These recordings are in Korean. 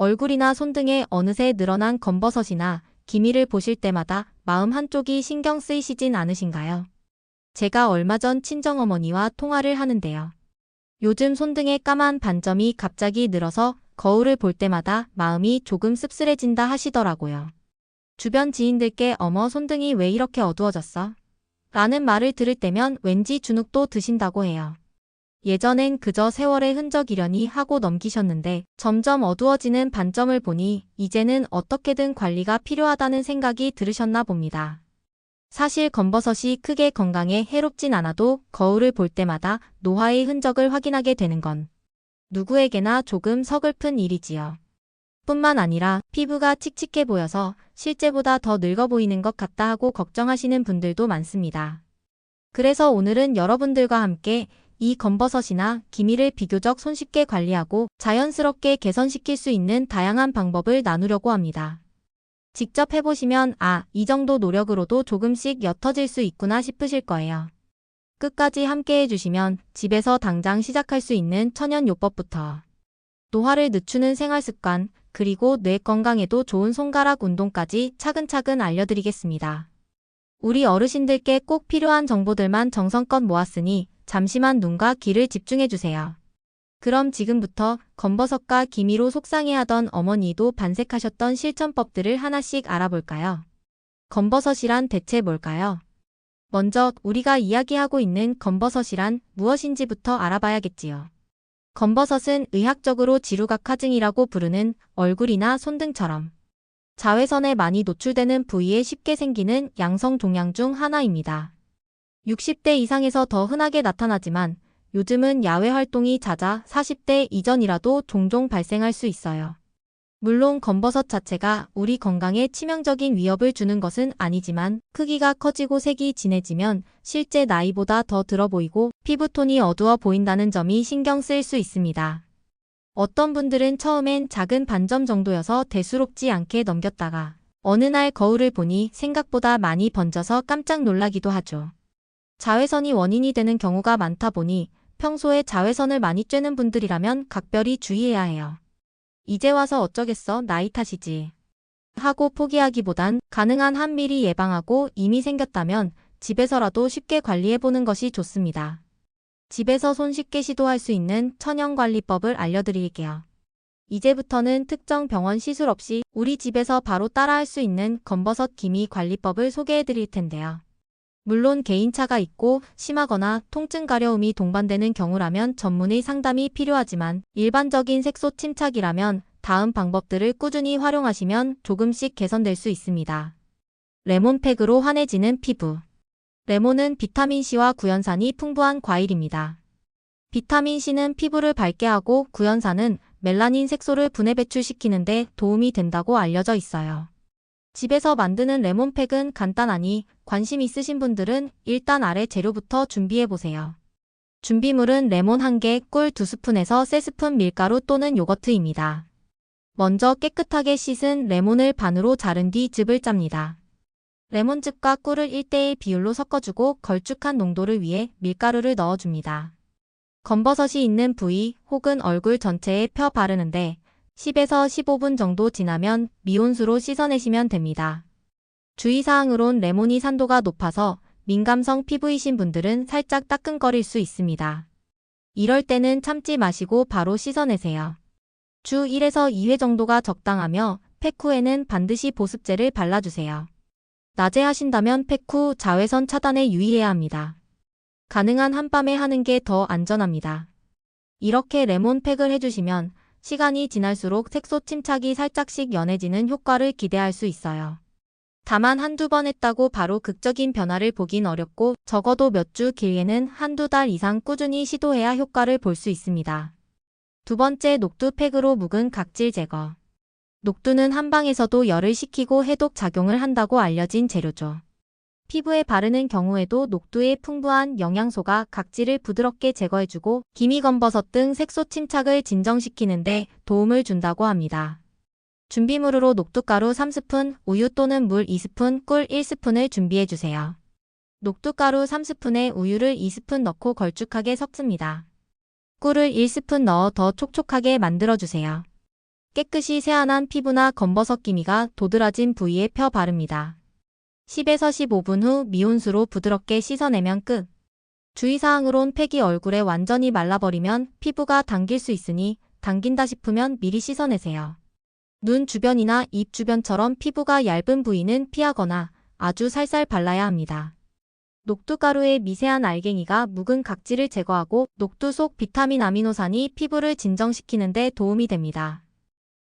얼굴이나 손 등에 어느새 늘어난 검버섯이나 기미를 보실 때마다 마음 한쪽이 신경 쓰이시진 않으신가요? 제가 얼마 전 친정어머니와 통화를 하는데요. 요즘 손등에 까만 반점이 갑자기 늘어서 거울을 볼 때마다 마음이 조금 씁쓸해진다 하시더라고요. 주변 지인들께 어머 손등이 왜 이렇게 어두워졌어? 라는 말을 들을 때면 왠지 주눅도 드신다고 해요. 예전엔 그저 세월의 흔적이려니 하고 넘기셨는데 점점 어두워지는 반점을 보니 이제는 어떻게든 관리가 필요하다는 생각이 들으셨나 봅니다. 사실 검버섯이 크게 건강에 해롭진 않아도 거울을 볼 때마다 노화의 흔적을 확인하게 되는 건 누구에게나 조금 서글픈 일이지요. 뿐만 아니라 피부가 칙칙해 보여서 실제보다 더 늙어 보이는 것 같다 하고 걱정하시는 분들도 많습니다. 그래서 오늘은 여러분들과 함께 이 검버섯이나 기미를 비교적 손쉽게 관리하고 자연스럽게 개선시킬 수 있는 다양한 방법을 나누려고 합니다. 직접 해보시면 아, 이 정도 노력으로도 조금씩 옅어질 수 있구나 싶으실 거예요. 끝까지 함께 해주시면 집에서 당장 시작할 수 있는 천연 요법부터 노화를 늦추는 생활 습관, 그리고 뇌 건강에도 좋은 손가락 운동까지 차근차근 알려드리겠습니다. 우리 어르신들께 꼭 필요한 정보들만 정성껏 모았으니 잠시만 눈과 귀를 집중해주세요. 그럼 지금부터 검버섯과 기미로 속상해하던 어머니도 반색하셨던 실천법들을 하나씩 알아볼까요? 검버섯이란 대체 뭘까요? 먼저 우리가 이야기하고 있는 검버섯이란 무엇인지부터 알아봐야겠지요. 검버섯은 의학적으로 지루각화증이라고 부르는 얼굴이나 손 등처럼 자외선에 많이 노출되는 부위에 쉽게 생기는 양성 종양 중 하나입니다. 60대 이상에서 더 흔하게 나타나지만 요즘은 야외 활동이 잦아 40대 이전이라도 종종 발생할 수 있어요. 물론 검버섯 자체가 우리 건강에 치명적인 위협을 주는 것은 아니지만 크기가 커지고 색이 진해지면 실제 나이보다 더 들어 보이고 피부톤이 어두워 보인다는 점이 신경 쓰일 수 있습니다. 어떤 분들은 처음엔 작은 반점 정도여서 대수롭지 않게 넘겼다가 어느 날 거울을 보니 생각보다 많이 번져서 깜짝 놀라기도 하죠. 자외선이 원인이 되는 경우가 많다 보니 평소에 자외선을 많이 쬐는 분들이라면 각별히 주의해야 해요. 이제 와서 어쩌겠어 나이 탓이지. 하고 포기하기보단 가능한 한 미리 예방하고 이미 생겼다면 집에서라도 쉽게 관리해보는 것이 좋습니다. 집에서 손쉽게 시도할 수 있는 천연관리법을 알려드릴게요. 이제부터는 특정 병원 시술 없이 우리 집에서 바로 따라할 수 있는 검버섯 기미 관리법을 소개해드릴 텐데요. 물론 개인차가 있고 심하거나 통증 가려움이 동반되는 경우라면 전문의 상담이 필요하지만 일반적인 색소 침착이라면 다음 방법들을 꾸준히 활용하시면 조금씩 개선될 수 있습니다. 레몬팩으로 환해지는 피부. 레몬은 비타민C와 구연산이 풍부한 과일입니다. 비타민C는 피부를 밝게 하고 구연산은 멜라닌 색소를 분해 배출시키는데 도움이 된다고 알려져 있어요. 집에서 만드는 레몬팩은 간단하니 관심 있으신 분들은 일단 아래 재료부터 준비해보세요. 준비물은 레몬 1개, 꿀 2스푼에서 3스푼 밀가루 또는 요거트입니다. 먼저 깨끗하게 씻은 레몬을 반으로 자른 뒤 즙을 짭니다. 레몬즙과 꿀을 1대1 비율로 섞어주고 걸쭉한 농도를 위해 밀가루를 넣어줍니다. 검버섯이 있는 부위 혹은 얼굴 전체에 펴 바르는데 10에서 15분 정도 지나면 미온수로 씻어내시면 됩니다. 주의사항으론 레몬이 산도가 높아서 민감성 피부이신 분들은 살짝 따끔거릴 수 있습니다. 이럴 때는 참지 마시고 바로 씻어내세요. 주 1에서 2회 정도가 적당하며 팩 후에는 반드시 보습제를 발라주세요. 낮에 하신다면 팩 후 자외선 차단에 유의해야 합니다. 가능한 한밤에 하는 게 더 안전합니다. 이렇게 레몬 팩을 해주시면 시간이 지날수록 색소 침착이 살짝씩 연해지는 효과를 기대할 수 있어요. 다만 한두 번 했다고 바로 극적인 변화를 보긴 어렵고 적어도 몇 주 길게는 한두 달 이상 꾸준히 시도해야 효과를 볼 수 있습니다. 두 번째 녹두 팩으로 묵은 각질 제거. 녹두는 한방에서도 열을 식히고 해독 작용을 한다고 알려진 재료죠. 피부에 바르는 경우에도 녹두의 풍부한 영양소가 각질을 부드럽게 제거해주고 기미검버섯 등 색소 침착을 진정시키는데 도움을 준다고 합니다. 준비물으로 녹두가루 3스푼, 우유 또는 물 2스푼, 꿀 1스푼을 준비해주세요. 녹두가루 3스푼에 우유를 2스푼 넣고 걸쭉하게 섞습니다. 꿀을 1스푼 넣어 더 촉촉하게 만들어주세요. 깨끗이 세안한 피부나 검버섯 기미가 도드라진 부위에 펴 바릅니다. 10에서 15분 후 미온수로 부드럽게 씻어내면 끝. 주의사항으론 팩이 얼굴에 완전히 말라버리면 피부가 당길 수 있으니 당긴다 싶으면 미리 씻어내세요. 눈 주변이나 입 주변처럼 피부가 얇은 부위는 피하거나 아주 살살 발라야 합니다. 녹두가루의 미세한 알갱이가 묵은 각질을 제거하고 녹두 속 비타민 아미노산이 피부를 진정시키는 데 도움이 됩니다.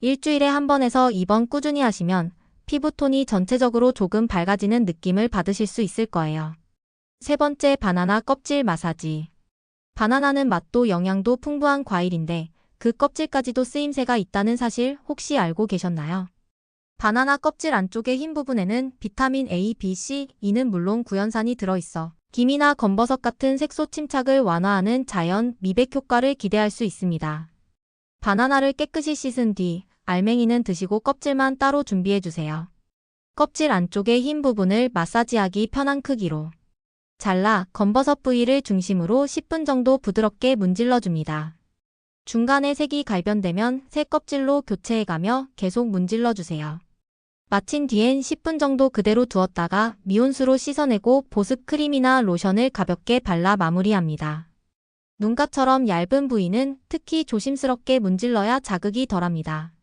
일주일에 한 번에서 2번 꾸준히 하시면 피부톤이 전체적으로 조금 밝아지는 느낌을 받으실 수 있을 거예요. 세 번째 바나나 껍질 마사지. 바나나는 맛도 영양도 풍부한 과일인데 그 껍질까지도 쓰임새가 있다는 사실 혹시 알고 계셨나요? 바나나 껍질 안쪽의 흰 부분에는 비타민 A, B, C, E는 물론 구연산이 들어있어 김이나 검버섯 같은 색소 침착을 완화하는 자연 미백 효과를 기대할 수 있습니다. 바나나를 깨끗이 씻은 뒤 알맹이는 드시고 껍질만 따로 준비해주세요. 껍질 안쪽의 흰 부분을 마사지하기 편한 크기로 잘라 검버섯 부위를 중심으로 10분 정도 부드럽게 문질러줍니다. 중간에 색이 갈변되면 새 껍질로 교체해가며 계속 문질러주세요. 마친 뒤엔 10분 정도 그대로 두었다가 미온수로 씻어내고 보습 크림이나 로션을 가볍게 발라 마무리합니다. 눈가처럼 얇은 부위는 특히 조심스럽게 문질러야 자극이 덜합니다.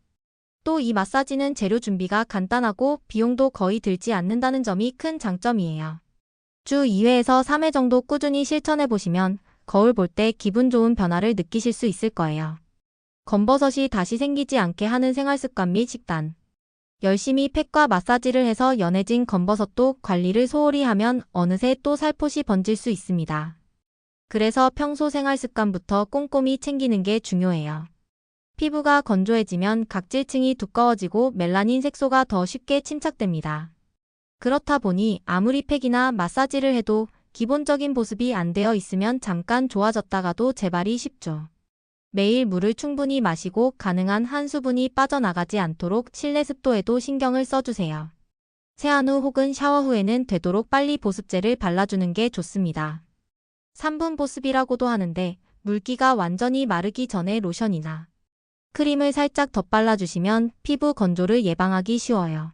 또 이 마사지는 재료 준비가 간단하고 비용도 거의 들지 않는다는 점이 큰 장점이에요. 주 2회에서 3회 정도 꾸준히 실천해 보시면 거울 볼 때 기분 좋은 변화를 느끼실 수 있을 거예요. 검버섯이 다시 생기지 않게 하는 생활 습관 및 식단. 열심히 팩과 마사지를 해서 연해진 검버섯도 관리를 소홀히 하면 어느새 또 살포시 번질 수 있습니다. 그래서 평소 생활 습관부터 꼼꼼히 챙기는 게 중요해요. 피부가 건조해지면 각질층이 두꺼워지고 멜라닌 색소가 더 쉽게 침착됩니다. 그렇다 보니 아무리 팩이나 마사지를 해도 기본적인 보습이 안 되어 있으면 잠깐 좋아졌다가도 재발이 쉽죠. 매일 물을 충분히 마시고 가능한 한 수분이 빠져나가지 않도록 실내 습도에도 신경을 써주세요. 세안 후 혹은 샤워 후에는 되도록 빨리 보습제를 발라주는 게 좋습니다. 3분 보습이라고도 하는데 물기가 완전히 마르기 전에 로션이나 크림을 살짝 덧발라주시면 피부 건조를 예방하기 쉬워요.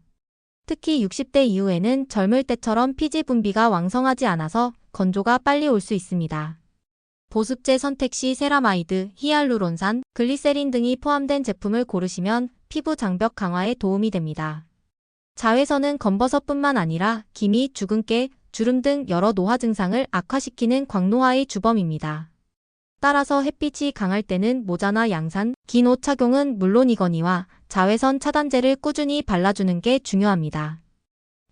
특히 60대 이후에는 젊을 때처럼 피지 분비가 왕성하지 않아서 건조가 빨리 올 수 있습니다. 보습제 선택 시 세라마이드, 히알루론산, 글리세린 등이 포함된 제품을 고르시면 피부 장벽 강화에 도움이 됩니다. 자외선은 검버섯뿐만 아니라 기미, 주근깨, 주름 등 여러 노화 증상을 악화시키는 광노화의 주범입니다. 따라서 햇빛이 강할 때는 모자나 양산, 긴 옷 착용은 물론이거니와 자외선 차단제를 꾸준히 발라주는 게 중요합니다.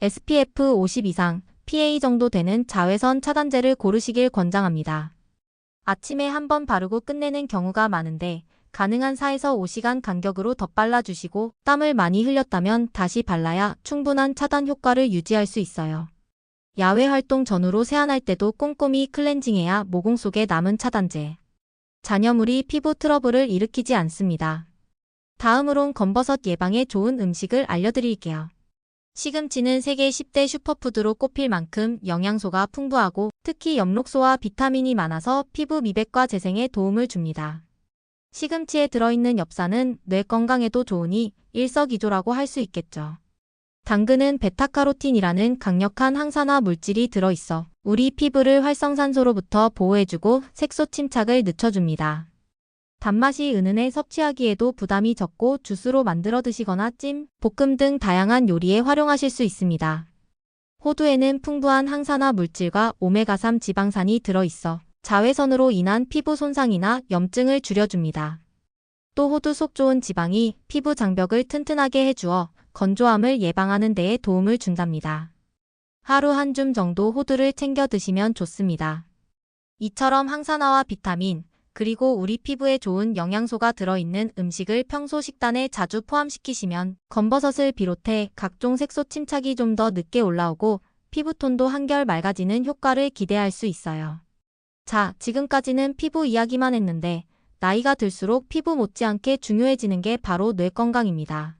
SPF 50 이상, PA 정도 되는 자외선 차단제를 고르시길 권장합니다. 아침에 한 번 바르고 끝내는 경우가 많은데 가능한 4에서 5시간 간격으로 덧발라주시고 땀을 많이 흘렸다면 다시 발라야 충분한 차단 효과를 유지할 수 있어요. 야외 활동 전후로 세안할 때도 꼼꼼히 클렌징해야 모공 속에 남은 차단제. 잔여물이 피부 트러블을 일으키지 않습니다. 다음으론 검버섯 예방에 좋은 음식을 알려드릴게요. 시금치는 세계 10대 슈퍼푸드로 꼽힐 만큼 영양소가 풍부하고 특히 엽록소와 비타민이 많아서 피부 미백과 재생에 도움을 줍니다. 시금치에 들어있는 엽산은 뇌 건강에도 좋으니 일석이조라고 할 수 있겠죠. 당근은 베타카로틴이라는 강력한 항산화 물질이 들어있어 우리 피부를 활성산소로부터 보호해주고 색소 침착을 늦춰줍니다. 단맛이 은은해 섭취하기에도 부담이 적고 주스로 만들어 드시거나 찜, 볶음 등 다양한 요리에 활용하실 수 있습니다. 호두에는 풍부한 항산화 물질과 오메가3 지방산이 들어있어 자외선으로 인한 피부 손상이나 염증을 줄여줍니다. 또 호두 속 좋은 지방이 피부 장벽을 튼튼하게 해주어 건조함을 예방하는 데에 도움을 준답니다. 하루 한 줌 정도 호두를 챙겨 드시면 좋습니다. 이처럼 항산화와 비타민, 그리고 우리 피부에 좋은 영양소가 들어있는 음식을 평소 식단에 자주 포함시키시면 검버섯을 비롯해 각종 색소 침착이 좀 더 늦게 올라오고 피부톤도 한결 맑아지는 효과를 기대할 수 있어요. 자, 지금까지는 피부 이야기만 했는데 나이가 들수록 피부 못지않게 중요해지는 게 바로 뇌 건강입니다.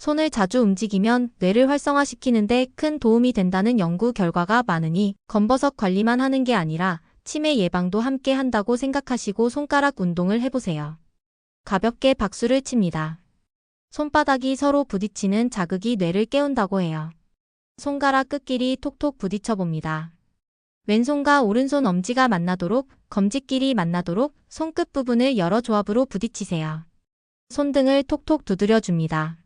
손을 자주 움직이면 뇌를 활성화시키는데 큰 도움이 된다는 연구 결과가 많으니 검버섯 관리만 하는 게 아니라 치매 예방도 함께 한다고 생각하시고 손가락 운동을 해보세요. 가볍게 박수를 칩니다. 손바닥이 서로 부딪히는 자극이 뇌를 깨운다고 해요. 손가락 끝끼리 톡톡 부딪혀 봅니다. 왼손과 오른손 엄지가 만나도록, 검지끼리 만나도록 손끝 부분을 여러 조합으로 부딪히세요. 손등을 톡톡 두드려 줍니다.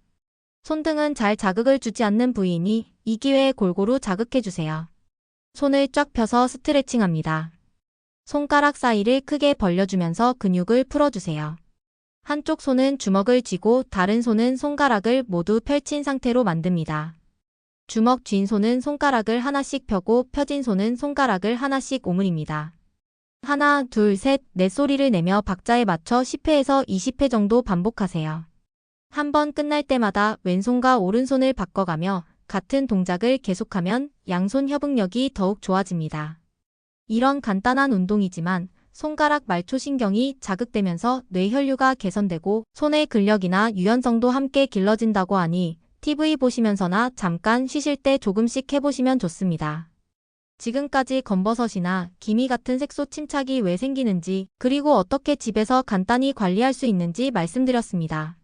손등은 잘 자극을 주지 않는 부위이니 이 기회에 골고루 자극해 주세요. 손을 쫙 펴서 스트레칭합니다. 손가락 사이를 크게 벌려주면서 근육을 풀어주세요. 한쪽 손은 주먹을 쥐고 다른 손은 손가락을 모두 펼친 상태로 만듭니다. 주먹 쥔 손은 손가락을 하나씩 펴고 펴진 손은 손가락을 하나씩 오므립니다. 하나, 둘, 셋, 넷 소리를 내며 박자에 맞춰 10회에서 20회 정도 반복하세요. 한 번 끝날 때마다 왼손과 오른손을 바꿔가며 같은 동작을 계속하면 양손 협응력이 더욱 좋아집니다. 이런 간단한 운동이지만 손가락 말초신경이 자극되면서 뇌혈류가 개선되고 손의 근력이나 유연성도 함께 길러진다고 하니 TV 보시면서나 잠깐 쉬실 때 조금씩 해보시면 좋습니다. 지금까지 검버섯이나 기미 같은 색소 침착이 왜 생기는지 그리고 어떻게 집에서 간단히 관리할 수 있는지 말씀드렸습니다.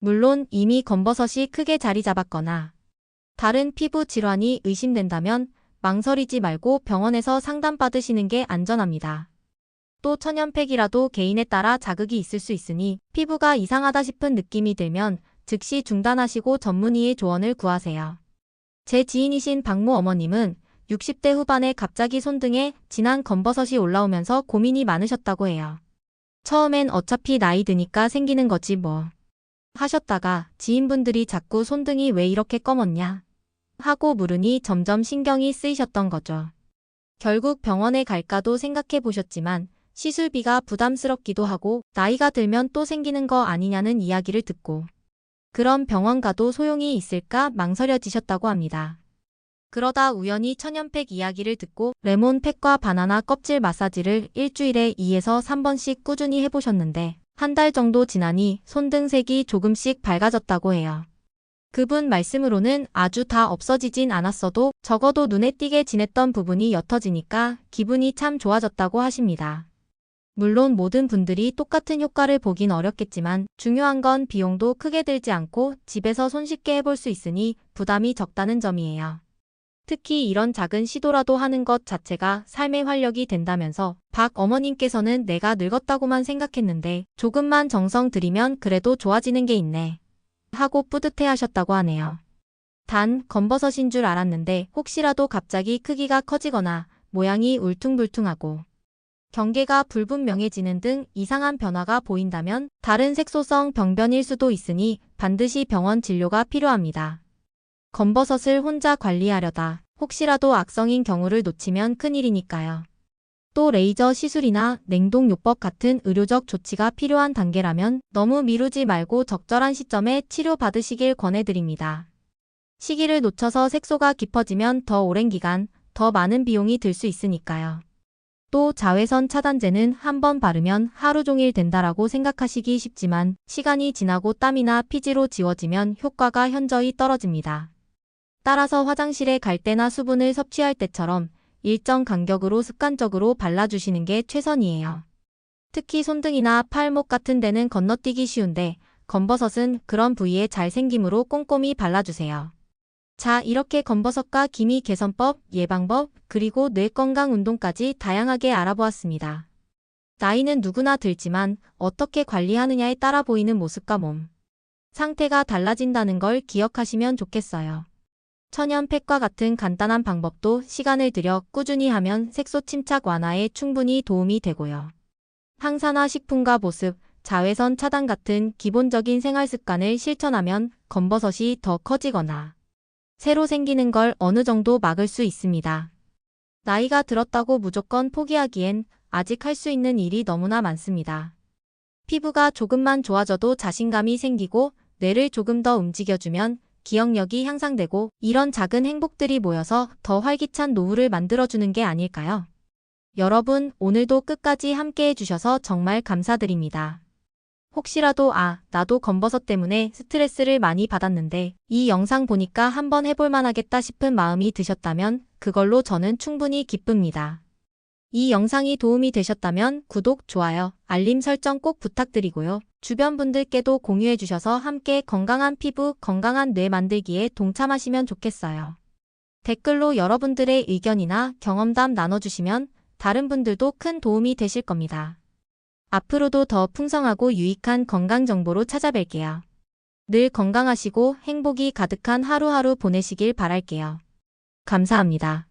물론 이미 검버섯이 크게 자리 잡았거나 다른 피부 질환이 의심된다면 망설이지 말고 병원에서 상담받으시는 게 안전합니다. 또 천연팩이라도 개인에 따라 자극이 있을 수 있으니 피부가 이상하다 싶은 느낌이 들면 즉시 중단하시고 전문의의 조언을 구하세요. 제 지인이신 박모 어머님은 60대 후반에 갑자기 손등에 진한 검버섯이 올라오면서 고민이 많으셨다고 해요. 처음엔 어차피 나이 드니까 생기는 거지 뭐. 하셨다가 지인분들이 자꾸 손등이 왜 이렇게 검었냐 하고 물으니 점점 신경이 쓰이셨던 거죠. 결국 병원에 갈까도 생각해 보셨지만 시술비가 부담스럽기도 하고 나이가 들면 또 생기는 거 아니냐는 이야기를 듣고 그럼 병원 가도 소용이 있을까 망설여지셨다고 합니다. 그러다 우연히 천연팩 이야기를 듣고 레몬팩과 바나나 껍질 마사지를 일주일에 2에서 3번씩 꾸준히 해보셨는데 한 달 정도 지나니 손등색이 조금씩 밝아졌다고 해요. 그분 말씀으로는 아주 다 없어지진 않았어도 적어도 눈에 띄게 지냈던 부분이 옅어지니까 기분이 참 좋아졌다고 하십니다. 물론 모든 분들이 똑같은 효과를 보긴 어렵겠지만 중요한 건 비용도 크게 들지 않고 집에서 손쉽게 해볼 수 있으니 부담이 적다는 점이에요. 특히 이런 작은 시도라도 하는 것 자체가 삶의 활력이 된다면서 박 어머님께서는 내가 늙었다고만 생각했는데 조금만 정성 들이면 그래도 좋아지는 게 있네. 하고 뿌듯해 하셨다고 하네요. 단, 검버섯인 줄 알았는데 혹시라도 갑자기 크기가 커지거나 모양이 울퉁불퉁하고 경계가 불분명해지는 등 이상한 변화가 보인다면 다른 색소성 병변일 수도 있으니 반드시 병원 진료가 필요합니다. 검버섯을 혼자 관리하려다 혹시라도 악성인 경우를 놓치면 큰일이니까요. 또 레이저 시술이나 냉동요법 같은 의료적 조치가 필요한 단계라면 너무 미루지 말고 적절한 시점에 치료받으시길 권해드립니다. 시기를 놓쳐서 색소가 깊어지면 더 오랜 기간, 더 많은 비용이 들 수 있으니까요. 또 자외선 차단제는 한 번 바르면 하루 종일 된다라고 생각하시기 쉽지만 시간이 지나고 땀이나 피지로 지워지면 효과가 현저히 떨어집니다. 따라서 화장실에 갈 때나 수분을 섭취할 때처럼 일정 간격으로 습관적으로 발라주시는 게 최선이에요. 특히 손등이나 팔목 같은 데는 건너뛰기 쉬운데 검버섯은 그런 부위에 잘 생김으로 꼼꼼히 발라주세요. 자, 이렇게 검버섯과 기미 개선법, 예방법, 그리고 뇌 건강 운동까지 다양하게 알아보았습니다. 나이는 누구나 들지만 어떻게 관리하느냐에 따라 보이는 모습과 몸, 상태가 달라진다는 걸 기억하시면 좋겠어요. 천연팩과 같은 간단한 방법도 시간을 들여 꾸준히 하면 색소 침착 완화에 충분히 도움이 되고요. 항산화 식품과 보습, 자외선 차단 같은 기본적인 생활 습관을 실천하면 검버섯이 더 커지거나 새로 생기는 걸 어느 정도 막을 수 있습니다. 나이가 들었다고 무조건 포기하기엔 아직 할 수 있는 일이 너무나 많습니다. 피부가 조금만 좋아져도 자신감이 생기고 뇌를 조금 더 움직여주면 기억력이 향상되고 이런 작은 행복들이 모여서 더 활기찬 노후를 만들어주는 게 아닐까요? 여러분, 오늘도 끝까지 함께 해주셔서 정말 감사드립니다. 혹시라도 아, 나도 검버섯 때문에 스트레스를 많이 받았는데 이 영상 보니까 한번 해볼 만 하겠다 싶은 마음이 드셨다면 그걸로 저는 충분히 기쁩니다. 이 영상이 도움이 되셨다면 구독, 좋아요, 알림 설정 꼭 부탁드리고요. 주변 분들께도 공유해 주셔서 함께 건강한 피부, 건강한 뇌 만들기에 동참하시면 좋겠어요. 댓글로 여러분들의 의견이나 경험담 나눠주시면 다른 분들도 큰 도움이 되실 겁니다. 앞으로도 더 풍성하고 유익한 건강 정보로 찾아뵐게요. 늘 건강하시고 행복이 가득한 하루하루 보내시길 바랄게요. 감사합니다.